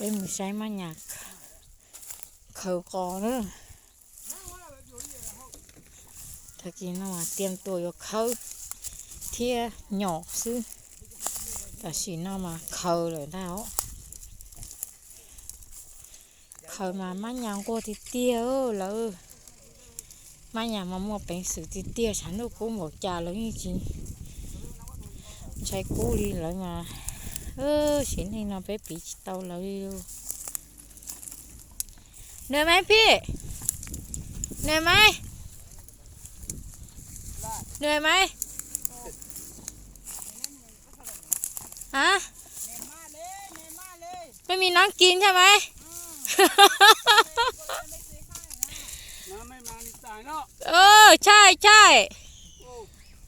เป็นมือใช้มาหยักเขากอเนอะตะกี้นน่าเตรียมตัวยกเขาเทียหยอกซื้อแต่ชีนอามาเขาเลยเท้าเขามามันยังกูติเตียเออแล้วมันยังมามัวเป็นสื่อตีเตี้ยฉันก็กูหมดจาแล้วจริงใช้กูรีแล้วมา ฮะไม่มีน้ำกินใช่ไหมน้ำไม่มานี่ตายเนาะเออ ใช่ใช่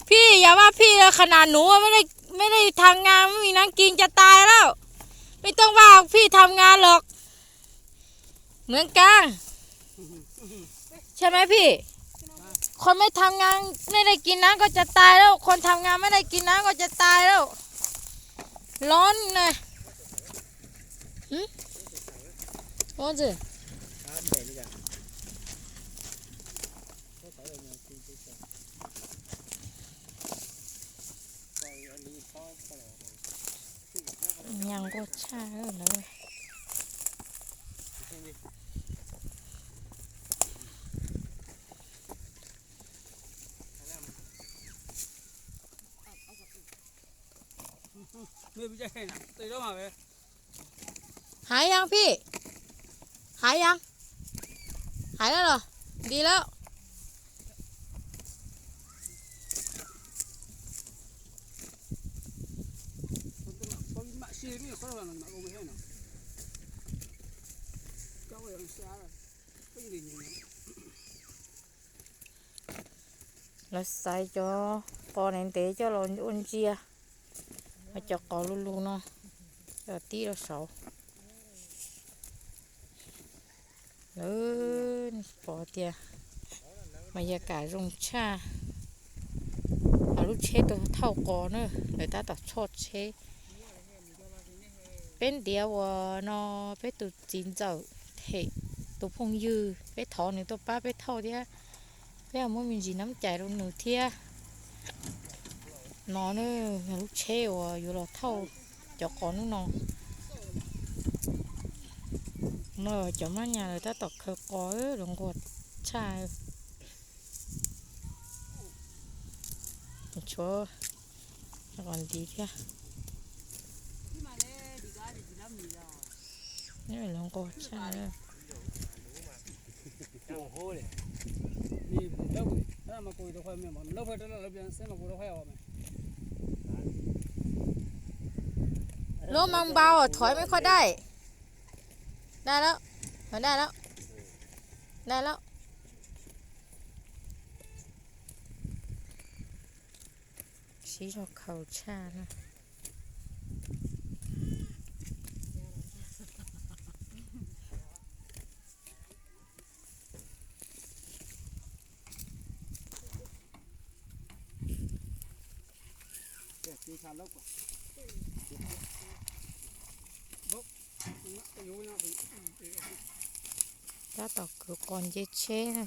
พี่อย่าว่าพี่เลยขนาดหนูอะไม่ได้ ไม่ได้ทำงานไม่มีน้ำกินจะตายแล้ว ไม่ต้องว่าพี่ทำงานหรอก เหมือนกันใช่ไหมพี่ คนไม่ทำงานไม่ได้กินน้ำก็จะตายแล้ว คนทำงานไม่ได้กินน้ำก็จะตายแล้ว ร้อนเลยหืมร้อนสิยังก็ชาแล้วนะเว้ย ไม่ไปใจนะตีแล้วมาเว้ยหายยังพี่ หายยัง หายแล้วเหรอ ดีแล้ว lang nak cháu hena. Kau yang siapa? Pengen ini. Là sai cho con này tế cho nó ôn chia mà cho có luôn luôn nó cho tí là sáu, lớn bỏ tia mà giờ cả dùng cha à lúc chế tôi thao có nữa người ta tỏ chốt chế เป็นเดียววนอเป็ตุจีนเจ้าเทตุพงยือไปถอหนึ่งตัวป้าเป็เท่าเดียแล้วมันมีจีน้ำใจลงหนูเทียนอนเนอลูกเชวอยู่รอเท่าจอกขอนุ่นองเมื่อจอมาหยาเลยถ้าตกเคอก้อยหลงกดชายชัวก่อนดีแค่ โหเลยนี่เลิกถ้ามาคุยตัวค่อยไม่บอกเลิกไปตัวเราเปลี่ยนเส้นมาคุยตัวค่อยเอาไหมรถมันเบาอะถอยไม่ค่อยได้ ได้แล้วถอยได้แล้ว ได้แล้วชี้ชอบเขาชานะ เดี๋ยวตีขาดแล้วกว่าบุ๊กอยู่นะไปถ้าต่อคือก่อนเยเช่นะ